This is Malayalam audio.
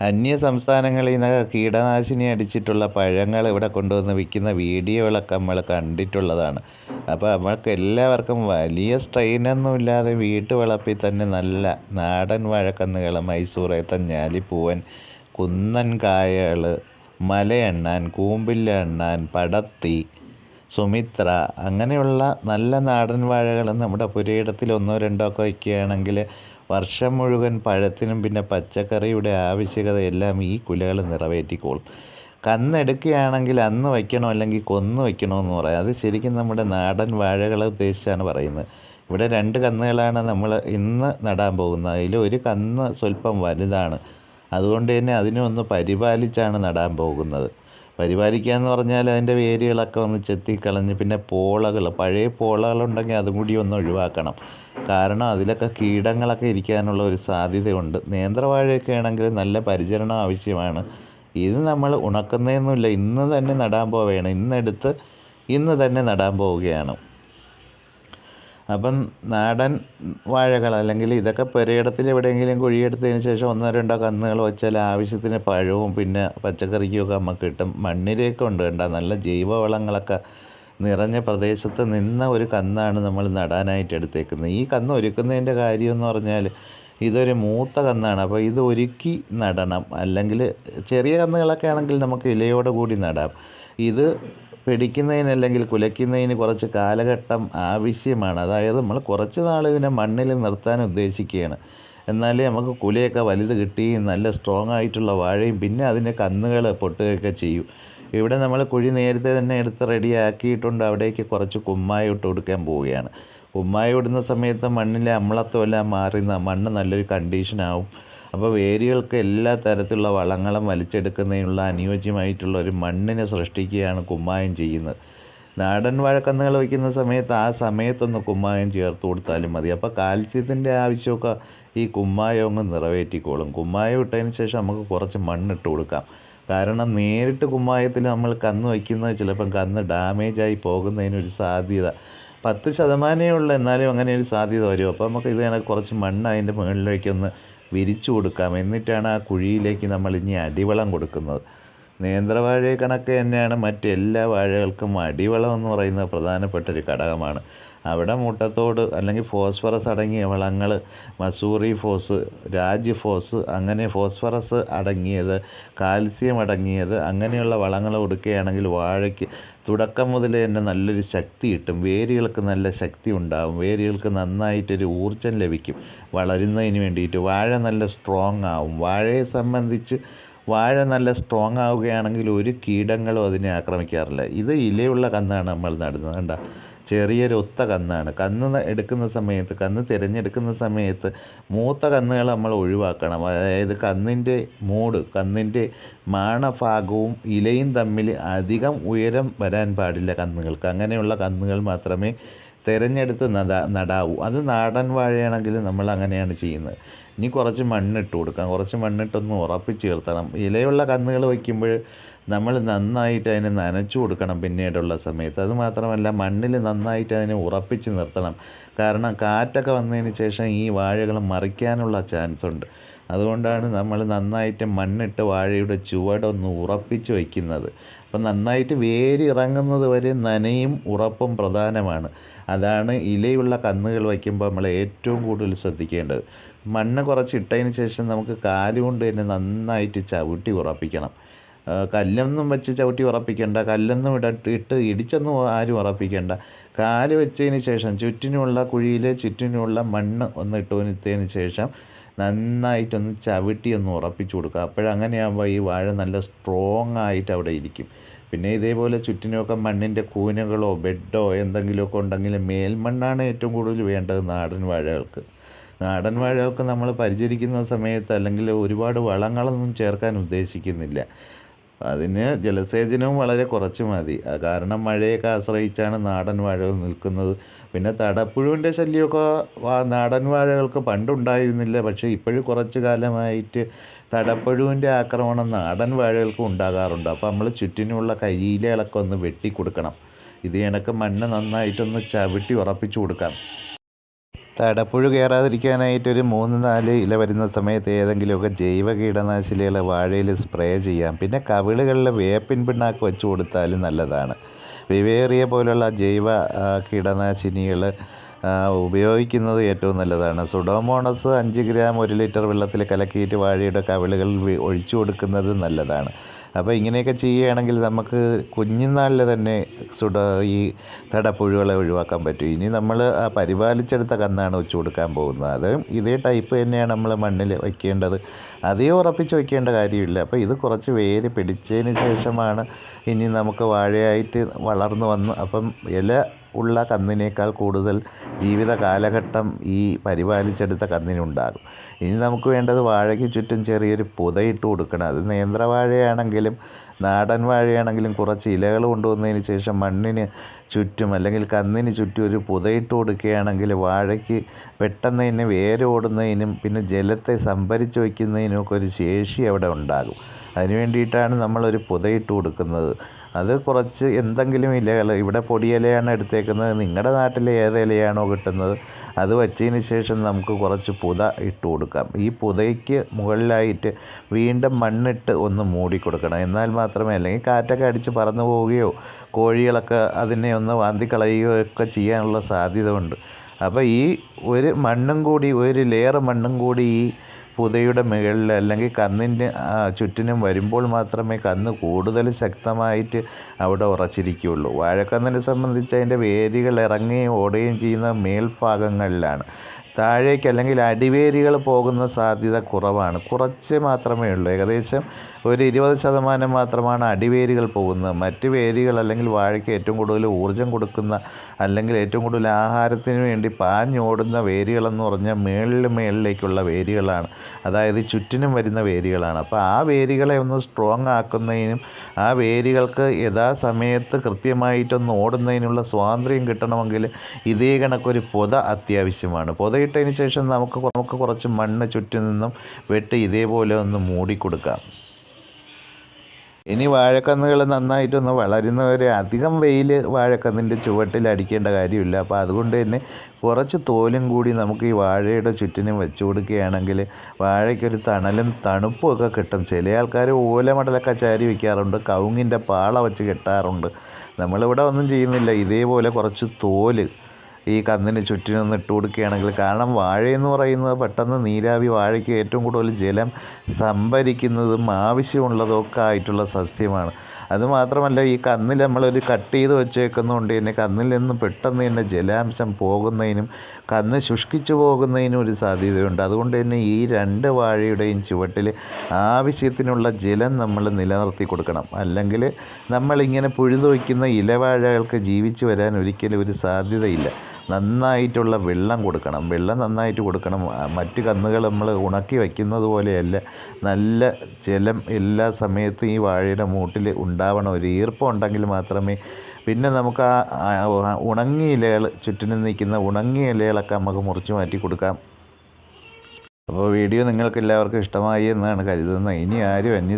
അന്യ സംസ്ഥാനങ്ങളിൽ നിന്നൊക്കെ കീടനാശിനി അടിച്ചിട്ടുള്ള പഴങ്ങൾ ഇവിടെ കൊണ്ടുവന്ന് വിൽക്കുന്ന വീഡിയോകളൊക്കെ നമ്മൾ കണ്ടിട്ടുള്ളതാണ്. അപ്പോൾ നമ്മൾക്ക് എല്ലാവർക്കും വലിയ സ്ട്രെയിനൊന്നും സ്ട്രെയിനൊന്നുമില്ലാതെ വീട്ടുവളപ്പിൽ തന്നെ നല്ല നാടൻ വാഴക്കന്നുകൾ മൈസൂറെ തഞ്ഞാലി ഞാലിപ്പൂവൻ കുന്നൻ കായകൾ മലയെണ്ണാൻ കൂമ്പില്ല എണ്ണാൻ പടത്തി സുമിത്ര അങ്ങനെയുള്ള നല്ല നാടൻ വാഴകൾ നമ്മുടെ പുരയിടത്തിൽ ഒന്നോ രണ്ടോ ഒക്കെ വയ്ക്കുകയാണെങ്കിൽ വർഷം മുഴുവൻ പഴത്തിനും പിന്നെ പച്ചക്കറിയുടെ ആവശ്യകത എല്ലാം ഈ കുലകൾ നിറവേറ്റിക്കോളും. കന്നെടുക്കുകയാണെങ്കിൽ അന്ന് വയ്ക്കണോ അല്ലെങ്കിൽ കൊന്നു വയ്ക്കണമെന്ന് പറയാം. അത് ശരിക്കും നമ്മുടെ നാടൻ വാഴകളെ ഉദ്ദേശിച്ചാണ് പറയുന്നത്. ഇവിടെ രണ്ട് കന്നുകളാണ് നമ്മൾ ഇന്ന് നടാൻ പോകുന്നത്. അതിൽ ഒരു കന്ന് സ്വല്പം വലുതാണ്. അതുകൊണ്ട് തന്നെ അതിനെ ഒന്ന് പരിപാലിച്ചാണ് നടാൻ പോകുന്നത്. പരിപാലിക്കുക എന്ന് പറഞ്ഞാൽ അതിന്റെ വേരുകളൊക്കെ ഒന്ന് ചെത്തി ചെത്തിക്കളഞ്ഞ് പിന്നെ പോളകൾ പഴയ പോളകളുണ്ടെങ്കിൽ അതും കൂടി ഒന്ന് ഒഴിവാക്കണം. കാരണം അതിലൊക്കെ കീടങ്ങളൊക്കെ ഇരിക്കാനുള്ള ഒരു സാധ്യതയുണ്ട്. നേന്ത്രവാഴയൊക്കെ ആണെങ്കിൽ നല്ല പരിചരണം ആവശ്യമാണ്. ഇത് നമ്മൾ ഉണക്കുന്നതൊന്നുമില്ല. ഇന്ന് തന്നെ നടാൻ പോവുകയാണ്. ഇന്നെടുത്ത് ഇന്ന് തന്നെ നടാൻ പോവുകയാണ്. അപ്പം നാടൻ വാഴകൾ അല്ലെങ്കിൽ ഇതൊക്കെ പുരയിടത്തിൽ എവിടെയെങ്കിലും കുഴിയെടുത്തതിന് ശേഷം ഒന്നോ രണ്ടോ കന്നുകൾ വെച്ചാൽ ആവശ്യത്തിന് പഴവും പിന്നെ പച്ചക്കറിക്കുമൊക്കെ നമുക്ക് കിട്ടും. മണ്ണിലേക്ക് ഉണ്ട് കണ്ട? നല്ല ജൈവവളങ്ങളൊക്കെ നിറഞ്ഞ പ്രദേശത്ത് നിന്ന ഒരു കന്നാണ് നമ്മൾ നടാനായിട്ട് എടുത്തേക്കുന്നത്. ഈ കന്ന് ഒരുക്കുന്നതിന്റെ കാര്യം എന്ന് പറഞ്ഞാൽ ഇതൊരു മൂത്ത കന്നാണ്. അപ്പോൾ ഇത് ഒരുക്കി നടണം. അല്ലെങ്കിൽ ചെറിയ കന്നുകളൊക്കെ ആണെങ്കിൽ നമുക്ക് ഇലയോട് കൂടി നടാം. ഇത് പിടിക്കുന്നതിന് അല്ലെങ്കിൽ കുലയ്ക്കുന്നതിന് കുറച്ച് കാലഘട്ടം ആവശ്യമാണ്. അതായത് നമ്മൾ കുറച്ച് നാൾ ഇതിനെ മണ്ണിൽ നിർത്താൻ ഉദ്ദേശിക്കുകയാണ്. എന്നാലേ നമുക്ക് കുലയൊക്കെ വലുത് കിട്ടി നല്ല സ്ട്രോങ് ആയിട്ടുള്ള വാഴയും പിന്നെ അതിന്റെ കന്നുകൾ പൊട്ടുകയൊക്കെ ചെയ്യും. ഇവിടെ നമ്മൾ കുഴി നേരത്തെ തന്നെ എടുത്ത് റെഡിയാക്കിയിട്ടുണ്ട് അവിടേക്ക് കുറച്ച് കുമ്മായി ഇട്ട് കൊടുക്കാൻ പോവുകയാണ്. കുമ്മായി ഇടുന്ന സമയത്ത് മണ്ണിലെ അമ്ലത്വമെല്ലാം മാറി മണ്ണ് നല്ലൊരു കണ്ടീഷനാവും അപ്പോൾ വേരുകൾക്ക് എല്ലാ തരത്തിലുള്ള വളങ്ങളും വലിച്ചെടുക്കുന്നതിനുള്ള അനുയോജ്യമായിട്ടുള്ള ഒരു മണ്ണിനെ സൃഷ്ടിക്കുകയാണ് കുമ്മായം ചെയ്യുന്നത്. നാടൻ വാഴക്കന്നുകൾ വയ്ക്കുന്ന സമയത്ത് ആ സമയത്തൊന്ന് കുമ്മായം ചേർത്ത് കൊടുത്താലും മതി. അപ്പോൾ കാൽസ്യത്തിന്റെ ആവശ്യമൊക്കെ ഈ കുമ്മായം അങ്ങ് നിറവേറ്റിക്കോളും. കുമ്മായം ഇട്ടതിന് ശേഷം നമുക്ക് കുറച്ച് മണ്ണിട്ട് കൊടുക്കാം. കാരണം നേരിട്ട് കുമ്മായത്തിൽ നമ്മൾ കന്ന് വയ്ക്കുന്നത് ചിലപ്പം കന്ന് ഡാമേജായി പോകുന്നതിനൊരു സാധ്യത പത്ത് ശതമാനമേ ഉള്ളൂ. എന്നാലും അങ്ങനെ ഒരു സാധ്യത വരും. അപ്പോൾ നമുക്ക് ഇത് കുറച്ച് മണ്ണ് അതിന്റെ മുകളിലേക്കൊന്ന് വിരിച്ചു കൊടുക്കാം. എന്നിട്ടാണ് ആ കുഴിയിലേക്ക് നമ്മൾ ഇനി അടിവളം കൊടുക്കുന്നത്. നേന്ത്രവാഴയെ കണക്ക് തന്നെയാണ്. മറ്റെല്ലാ വാഴകൾക്കും അടിവളം എന്ന് പറയുന്നത് പ്രധാനപ്പെട്ട ഒരു ഘടകമാണ്. അവിടെ മുട്ടത്തോട് അല്ലെങ്കിൽ ഫോസ്ഫറസ് അടങ്ങിയ വളങ്ങൾ മസൂറി ഫോസ് രാജ് ഫോസ് അങ്ങനെ ഫോസ്ഫറസ് അടങ്ങിയത് കാൽസ്യം അടങ്ങിയത് അങ്ങനെയുള്ള വളങ്ങൾ കൊടുക്കുകയാണെങ്കിൽ വാഴയ്ക്ക് തുടക്കം മുതൽ തന്നെ നല്ലൊരു ശക്തി കിട്ടും. വേരുകൾക്ക് നല്ല ശക്തി ഉണ്ടാകും വേരുകൾക്ക് നന്നായിട്ടൊരു ഊർജം ലഭിക്കും. വളരുന്നതിന് വേണ്ടിയിട്ട് വാഴ നല്ല സ്ട്രോങ് ആവും. വാഴയെ സംബന്ധിച്ച് വാഴ നല്ല സ്ട്രോങ് ആവുകയാണെങ്കിൽ ഒരു കീടങ്ങളും അതിനെ ആക്രമിക്കാറില്ല. ഇത് ഇലയുള്ള കന്നാണ് നമ്മൾ നടുന്നത്. കണ്ട? ചെറിയൊരു ഒത്ത കന്നാണ്. കന്ന് എടുക്കുന്ന സമയത്ത് കന്ന് തിരഞ്ഞെടുക്കുന്ന സമയത്ത് മൂത്ത കന്നുകൾ നമ്മൾ ഒഴിവാക്കണം. അതായത് കന്നിന്റെ മൂട് കന്നിന്റെ മാണഭാഗവും ഇലയും തമ്മിൽ അധികം ഉയരം വരാൻ പാടില്ല കന്നുകൾക്ക്. അങ്ങനെയുള്ള കന്നുകൾ മാത്രമേ തിരഞ്ഞെടുത്ത് നടാ നടാവൂ. അത് നാടൻ വാഴയാണെങ്കിൽ നമ്മൾ അങ്ങനെയാണ് ചെയ്യുന്നത്. ഇനി കുറച്ച് മണ്ണിട്ട് കൊടുക്കാം. കുറച്ച് മണ്ണിട്ടൊന്ന് ഉറപ്പിച്ച് ചേർത്തണം ഇലയുള്ള കന്നുകൾ വയ്ക്കുമ്പോൾ നമ്മൾ നന്നായിട്ട് അതിനെ നനച്ചു കൊടുക്കണം പിന്നീടുള്ള സമയത്ത്. അത് മാത്രമല്ല മണ്ണിൽ നന്നായിട്ട് അതിനെ ഉറപ്പിച്ച് നിർത്തണം. കാരണം കാറ്റൊക്കെ വന്നതിന് ശേഷം ഈ വാഴകൾ മറിക്കാനുള്ള ചാൻസ് ഉണ്ട് അതുകൊണ്ടാണ് നമ്മൾ നന്നായിട്ട് മണ്ണിട്ട് വാഴയുടെ ചുവടൊന്ന് ഉറപ്പിച്ച് വയ്ക്കുന്നത്. അപ്പം നന്നായിട്ട് വേരിറങ്ങുന്നത് വരെ നനയും ഉറപ്പും പ്രധാനമാണ്. അതാണ് ഇലയുള്ള കന്നുകൾ വയ്ക്കുമ്പോൾ നമ്മൾ ഏറ്റവും കൂടുതൽ ശ്രദ്ധിക്കേണ്ടത്. മണ്ണ് കുറച്ച് ഇട്ടതിന് ശേഷം നമുക്ക് കാലുകൊണ്ട് തന്നെ നന്നായിട്ട് ചവിട്ടി ഉറപ്പിക്കണം. കല്ലൊന്നും വെച്ച് ചവിട്ടി ഉറപ്പിക്കേണ്ട. കല്ലൊന്നും ഇടട്ട് ഇട്ട് ഇടിച്ചൊന്നും ആരും ഉറപ്പിക്കേണ്ട. കാൽ വെച്ചതിന് ശേഷം ചുറ്റിനുമുള്ള കുഴിയിലെ ചുറ്റിനുമുള്ള മണ്ണ് ഒന്ന് ഇട്ടുകൊടുത്തതിന് ശേഷം നന്നായിട്ടൊന്ന് ചവിട്ടി ഒന്ന് ഉറപ്പിച്ചു കൊടുക്കുക. അപ്പോഴങ്ങനെയാകുമ്പോൾ ഈ വാഴ നല്ല സ്ട്രോങ് ആയിട്ട് അവിടെ ഇരിക്കും. പിന്നെ ഇതേപോലെ ചുറ്റിനുമൊക്കെ മണ്ണിന്റെ കൂനകളോ ബെഡോ എന്തെങ്കിലുമൊക്കെ ഉണ്ടെങ്കിൽ മേൽമണ്ണാണ് ഏറ്റവും കൂടുതൽ വേണ്ടത് നാടൻ വാഴകൾക്ക്. നാടൻ വാഴകൾക്ക് നമ്മൾ പരിചരിക്കുന്ന സമയത്ത് അല്ലെങ്കിൽ ഒരുപാട് വളങ്ങളൊന്നും ചേർക്കാൻ ഉദ്ദേശിക്കുന്നില്ല. അതിന് ജലസേചനവും വളരെ കുറച്ച് മതി. കാരണം മഴയൊക്കെ ആശ്രയിച്ചാണ് നാടൻ വാഴകൾ നിൽക്കുന്നത്. പിന്നെ തടപ്പുഴുവിന്റെ ശല്യമൊക്കെ നാടൻ വാഴകൾക്ക് പണ്ടുണ്ടായിരുന്നില്ല. പക്ഷേ ഇപ്പോഴും കുറച്ച് കാലമായിട്ട് തടപ്പുഴുവിന്റെ ആക്രമണം നാടൻ വാഴകൾക്ക് ഉണ്ടാകാറുണ്ട്. അപ്പോൾ നമ്മൾ ചുറ്റിനുള്ള കരിയിലകളൊക്കെ ഒന്ന് വെട്ടി കൊടുക്കണം ഇത് കണക്ക് മണ്ണ് നന്നായിട്ടൊന്ന് ചവിട്ടി ഉറപ്പിച്ചു കൊടുക്കാം. തടപ്പുഴു കയറാതിരിക്കാനായിട്ട് ഒരു മൂന്ന് നാല് ഇല വരുന്ന സമയത്ത് ഏതെങ്കിലുമൊക്കെ ജൈവ കീടനാശിനികൾ വാഴയിൽ സ്പ്രേ ചെയ്യാം. പിന്നെ കവിളുകളിൽ വേപ്പിൻ പിണ്ണാക്ക് വെച്ച് കൊടുത്താലും നല്ലതാണ്. വിവേറിയ പോലുള്ള ജൈവ കീടനാശിനികൾ ഉപയോഗിക്കുന്നത് ഏറ്റവും നല്ലതാണ്. സുഡോമോണസ് അഞ്ച് ഗ്രാം ഒരു ലിറ്റർ വെള്ളത്തിൽ കലക്കിയിട്ട് വാഴയുടെ കവിളുകളിൽ ഒഴിച്ചു കൊടുക്കുന്നത് നല്ലതാണ്. അപ്പോൾ ഇങ്ങനെയൊക്കെ ചെയ്യുകയാണെങ്കിൽ നമുക്ക് കുഞ്ഞുനാളിൽ തന്നെ സുട ഈ തടപ്പുഴുകളെ ഒഴിവാക്കാൻ പറ്റും. ഇനി നമ്മൾ ആ പരിപാലിച്ചെടുത്ത കന്നാണ് വെച്ച് കൊടുക്കാൻ പോകുന്നത്. അത് ഇതേ ടൈപ്പ് തന്നെയാണ് നമ്മൾ മണ്ണിൽ വയ്ക്കേണ്ടത് അതേ ഉറപ്പിച്ച് വയ്ക്കേണ്ട കാര്യമില്ല. അപ്പോൾ ഇത് കുറച്ച് വേര് പിടിച്ചതിന് ശേഷമാണ് ഇനി നമുക്ക് വാഴയായിട്ട് വളർന്നു വന്ന് അപ്പം ഇല ഉള്ള കന്നിനേക്കാൾ കൂടുതൽ ജീവിത കാലഘട്ടം ഈ പരിപാലിച്ചെടുത്ത കന്നിനുണ്ടാകും. ഇനി നമുക്ക് വേണ്ടത് വാഴയ്ക്ക് ചുറ്റും ചെറിയൊരു പുതയിട്ട് കൊടുക്കണം. അത് നേന്ത്രവാഴയാണെങ്കിലും നാടൻ വാഴയാണെങ്കിലും കുറച്ച് ഇലകൾ കൊണ്ടുവന്നതിന് ശേഷം മണ്ണിന് ചുറ്റും അല്ലെങ്കിൽ കന്നിന് ചുറ്റും ഒരു പുതയിട്ട് കൊടുക്കുകയാണെങ്കിൽ വാഴയ്ക്ക് പെട്ടെന്ന് തന്നെ വേരോടുന്നതിനും പിന്നെ ജലത്തെ സംഭരിച്ച് വയ്ക്കുന്നതിനും ഒക്കെ ഒരു ശേഷി അവിടെ ഉണ്ടാകും. അതിന് വേണ്ടിയിട്ടാണ് നമ്മളൊരു പുതയിട്ട് കൊടുക്കുന്നത്. അത് കുറച്ച് എന്തെങ്കിലും ഇലകൾ ഇവിടെ പൊടിയിലയാണ് എടുത്തേക്കുന്നത് നിങ്ങളുടെ നാട്ടിൽ ഏത് ഇലയാണോ കിട്ടുന്നത് അത് വച്ചതിന് ശേഷം നമുക്ക് കുറച്ച് പുത ഇട്ട് കൊടുക്കാം. ഈ പുതയ്ക്ക് മുകളിലായിട്ട് വീണ്ടും മണ്ണിട്ട് ഒന്ന് മൂടി കൊടുക്കണം. എന്നാൽ മാത്രമേ അല്ലെങ്കിൽ കാറ്റൊക്കെ അടിച്ച് പറന്നു പോവുകയോ കോഴികളൊക്കെ അതിനെ ഒന്ന് വാന്തി കളയുകയോ ഒക്കെ ചെയ്യാനുള്ള സാധ്യത ഉണ്ട്. അപ്പോൾ ഈ ഒരു മണ്ണും കൂടി ഒരു ലെയർ മണ്ണും കൂടി ഈ പുതയുടെ മുകളിൽ അല്ലെങ്കിൽ കന്നിന്റെ ചുറ്റിനും വരുമ്പോൾ മാത്രമേ കന്ന് കൂടുതൽ ശക്തമായിട്ട് അവിടെ ഉറച്ചിരിക്കുകയുള്ളൂ. വാഴക്കന്നിനെ സംബന്ധിച്ച് അതിന്റെ വേരുകൾ ഇറങ്ങുകയും ഓടുകയും ചെയ്യുന്ന മേൽഭാഗങ്ങളിലാണ്. താഴേക്ക് അല്ലെങ്കിൽ അടിവേരികൾ പോകുന്ന സാധ്യത കുറവാണ്. കുറച്ച് മാത്രമേ ഉള്ളൂ. ഏകദേശം ഒരു ഇരുപത് ശതമാനം മാത്രമാണ് അടിവേരികൾ പോകുന്നത്. മറ്റ് വേരികൾ അല്ലെങ്കിൽ വാഴയ്ക്ക് ഏറ്റവും കൂടുതൽ ഊർജം കൊടുക്കുന്ന അല്ലെങ്കിൽ ഏറ്റവും കൂടുതൽ ആഹാരത്തിന് വേണ്ടി പാഞ്ഞോടുന്ന വേരുകളെന്ന് പറഞ്ഞാൽ മേളിൽ മേളിലേക്കുള്ള വേരുകളാണ്. അതായത് ചുറ്റിനും വരുന്ന വേരുകളാണ്. അപ്പോൾ ആ വേരുകളെ ഒന്ന് സ്ട്രോങ് ആക്കുന്നതിനും ആ വേരുകൾക്ക് യഥാസമയത്ത് കൃത്യമായിട്ടൊന്ന് ഓടുന്നതിനുള്ള സ്വാതന്ത്ര്യം കിട്ടണമെങ്കിൽ ഇതേ കണക്കൊരു പൊത അത്യാവശ്യമാണ്. പൊതയിട്ടതിന് ശേഷം നമുക്ക് നമുക്ക് കുറച്ച് മണ്ണ് ചുറ്റി നിന്നും വെട്ടി ഇതേപോലെ ഒന്ന് മൂടിക്കൊടുക്കാം. ഇനി വാഴക്കന്നുകൾ നന്നായിട്ടൊന്ന് വളരുന്നവരെ അധികം വെയിൽ വാഴക്കന്നിന്റെ ചുവട്ടിൽ അടിക്കേണ്ട കാര്യമില്ല. അപ്പോൾ അതുകൊണ്ട് തന്നെ കുറച്ച് തോലും കൂടി നമുക്ക് ഈ വാഴയുടെ ചുറ്റിനും വെച്ച് കൊടുക്കുകയാണെങ്കിൽ വാഴയ്ക്കൊരു തണലും തണുപ്പും ഒക്കെ കിട്ടും. ചില ആൾക്കാർ ഓലമടലൊക്കെ ചാരി വയ്ക്കാറുണ്ട് കവുങ്ങിന്റെ പാള വെച്ച് കെട്ടാറുണ്ട്. നമ്മളിവിടെ ഒന്നും ചെയ്യുന്നില്ല. ഇതേപോലെ കുറച്ച് തോൽ ഈ കന്നിന് ചുറ്റിനൊന്ന് ഇട്ട് കൊടുക്കുകയാണെങ്കിൽ കാരണം വാഴയെന്ന് പറയുന്നത് പെട്ടെന്ന് നീരാവി വാഴയ്ക്ക് ഏറ്റവും കൂടുതൽ ജലം സംഭരിക്കുന്നതും ആവശ്യമുള്ളതൊക്കെ ആയിട്ടുള്ള സസ്യമാണ്. അതുമാത്രമല്ല ഈ കന്നിൽ നമ്മളൊരു കട്ട് ചെയ്ത് വെച്ചേക്കുന്നതുകൊണ്ട് തന്നെ കന്നിൽ നിന്ന് പെട്ടെന്ന് തന്നെ ജലാംശം പോകുന്നതിനും കന്ന് ശുഷ്കിച്ചു പോകുന്നതിനും ഒരു സാധ്യതയുണ്ട്. അതുകൊണ്ട് തന്നെ ഈ രണ്ട് വാഴയുടെയും ചുവട്ടിൽ ആവശ്യത്തിനുള്ള ജലം നമ്മൾ നിലനിർത്തി കൊടുക്കണം. അല്ലെങ്കിൽ നമ്മളിങ്ങനെ പുഴുതു വയ്ക്കുന്ന ഇലവാഴകൾക്ക് ജീവിച്ചു വരാൻ ഒരിക്കലും ഒരു സാധ്യതയില്ല. നന്നായിട്ടുള്ള വെള്ളം കൊടുക്കണം. വെള്ളം നന്നായിട്ട് കൊടുക്കണം. മറ്റ് കന്നുകൾ നമ്മൾ ഉണക്കി വയ്ക്കുന്നത് പോലെയല്ല. നല്ല ജലം എല്ലാ സമയത്തും ഈ വാഴയുടെ മൂട്ടിൽ ഉണ്ടാവണം. ഒരു ഈർപ്പം ഉണ്ടെങ്കിൽ മാത്രമേ പിന്നെ നമുക്ക് ആ ഉണങ്ങിയ ഇലകൾ ചുറ്റിനും നിൽക്കുന്ന ഉണങ്ങിയ ഇലകളൊക്കെ നമുക്ക് മുറിച്ച് മാറ്റി കൊടുക്കാം. അപ്പോൾ വീഡിയോ നിങ്ങൾക്ക് എല്ലാവർക്കും ഇഷ്ടമായി എന്നാണ് കരുതുന്നത്. ഇനി ആരും അന്യ